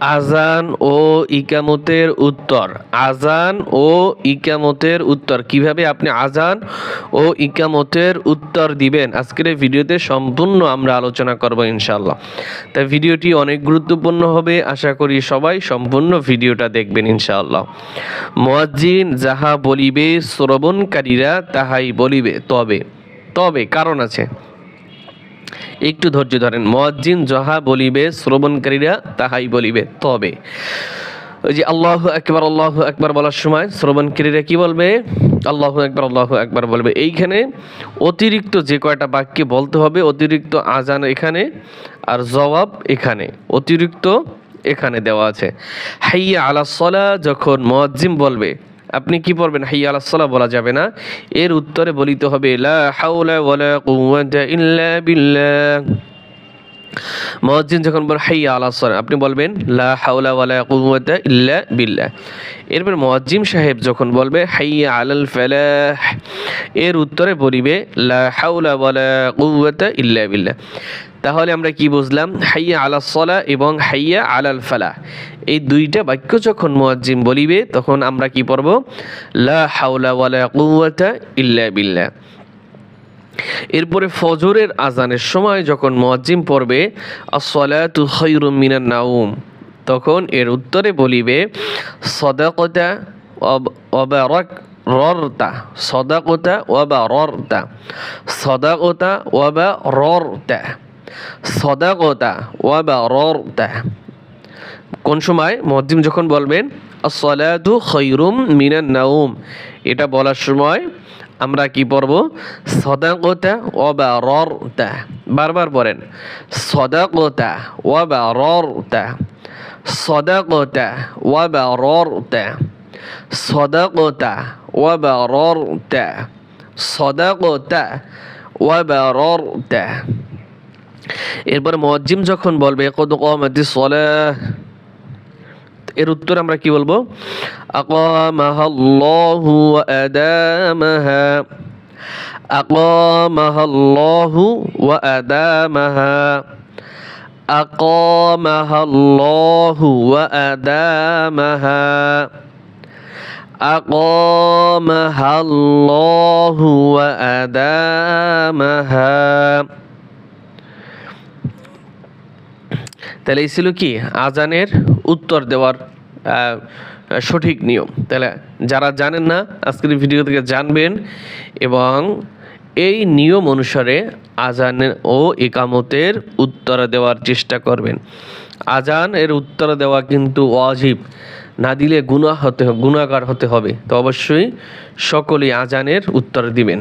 আজান ও ইকামতের উত্তর। আজান ও ইকামতের উত্তর। কীভাবে আপনি আজান ও ইকামতের উত্তর দিবেন? আজকের ভিডিওতে সম্পূর্ণ আমরা আলোচনা করব ইনশাল্লাহ তাই ভিডিওটি অনেক গুরুত্বপূর্ণ হবে। আশা করি সবাই সম্পূর্ণ ভিডিওটা দেখবেন ইনশাআল্লাহ। মুয়াজ্জিন যাহা বলিবে, শ্রবণকারীরা তাহাই বলিবে। তবে তবে কারণ আছে। একটু ধৈর্য ধরেন। মুয়াজ্জিন যাহা বলিবে, শ্রবণকারীরা তাহাই বলিবে। তবে ওই যে আল্লাহ একবার আল্লাহ একবার বলার সময় শ্রবণকারীরা কি বলবে? আল্লাহ একবার আল্লাহ একবার বলবে। এইখানে অতিরিক্ত যে কয়টা বাক্যে বলতে হবে, অতিরিক্ত আজান এখানে আর জবাব এখানে। অতিরিক্ত এখানে দেওয়া আছে। হাইয়া আলা যখন মুয়াজ্জিম বলবে আপনি কি পড়বেন? হাইয়া আলা সলা বলা যাবে না। এর উত্তরে বলিতে হবে, লা হাওলা ওয়ালা কুওয়াতা ইল্লা বিল্লাহ। মুয়াজ্জিন যখন বল, হাইয়া আলা সলা আপনি বলবেন, লা হাওলা ওয়ালা কুওয়াতা ইল্লা বিল্লাহ। এরপর মুয়াজ্জিম সাহেব যখন বলবে, হাইয়া আলাল ফালাহ, এর উত্তরে বলিবে, লা হাওলা ওয়ালা কুওয়াতা ইল্লা বিল্লাহ। তাহলে আমরা কি বুঝলাম? হাইয়া আলা সলা এবং হাইয়া আলাল ফালাহ এই দুইটা বাক্য যখন মুয়াজ্জিম বলিবে, তখন আমরা কি পড়ব? লা হাওলা ওয়ালা কুওয়াতা ইল্লা বিল্লাহ। এরপরে ফজরের আজানের সময় যখন মুয়াজ্জিম পড়বে, আসসালাতু খায়রুম মিনান নাউম তখন এর উত্তরে বলিবে, সদাকতা অবারক ররতা সদাকতা ওয়াবা ররতা সদাকতা ওয়াবা ররতা সদাকতা ওয়াবা ররতা কোন সময়? মদ্দিম যখন বলবেন, আসসালাতু খৈরুম মিনান নাউম এটা বলার সময় আমরা কি পড়ব? সদাকতা ওয়াবা ররতা বারবার বলেন সদাকতা ওয়াবা ররতা সদাকতা ওয়াবা ররতা সদাকতা ওয়াবা ররতা সদাকতা ওয়াবা ররতা এরপর মুয়াজ্জিম যখন বলবে, কদ কমাতি সলাহ, এর উত্তর আমরা কি বলব? আকামাহা আল্লাহু ওয়া আদামাহা। আকামাহা আল্লাহু ওয়া আদামাহা। আকামাহা আল্লাহু ওয়া আদামাহা। আকামাহা আল্লাহু ওয়া আদামাহা। তাহলে এই ছিল কি? আজানের উত্তর দেওয়ার সঠিক নিয়ম। তাহলে যারা জানেন না, আজকের ভিডিও থেকে জানবেন এবং এই নিয়ম অনুসারে আজান ও একামতের উত্তর দেওয়ার চেষ্টা করবেন। আজান এর উত্তর দেওয়া কিন্তু অজীব না দিলে গুণা হতে গুণাগার হতে হবে। তো অবশ্যই সকলেই আজানের উত্তর দিবেন।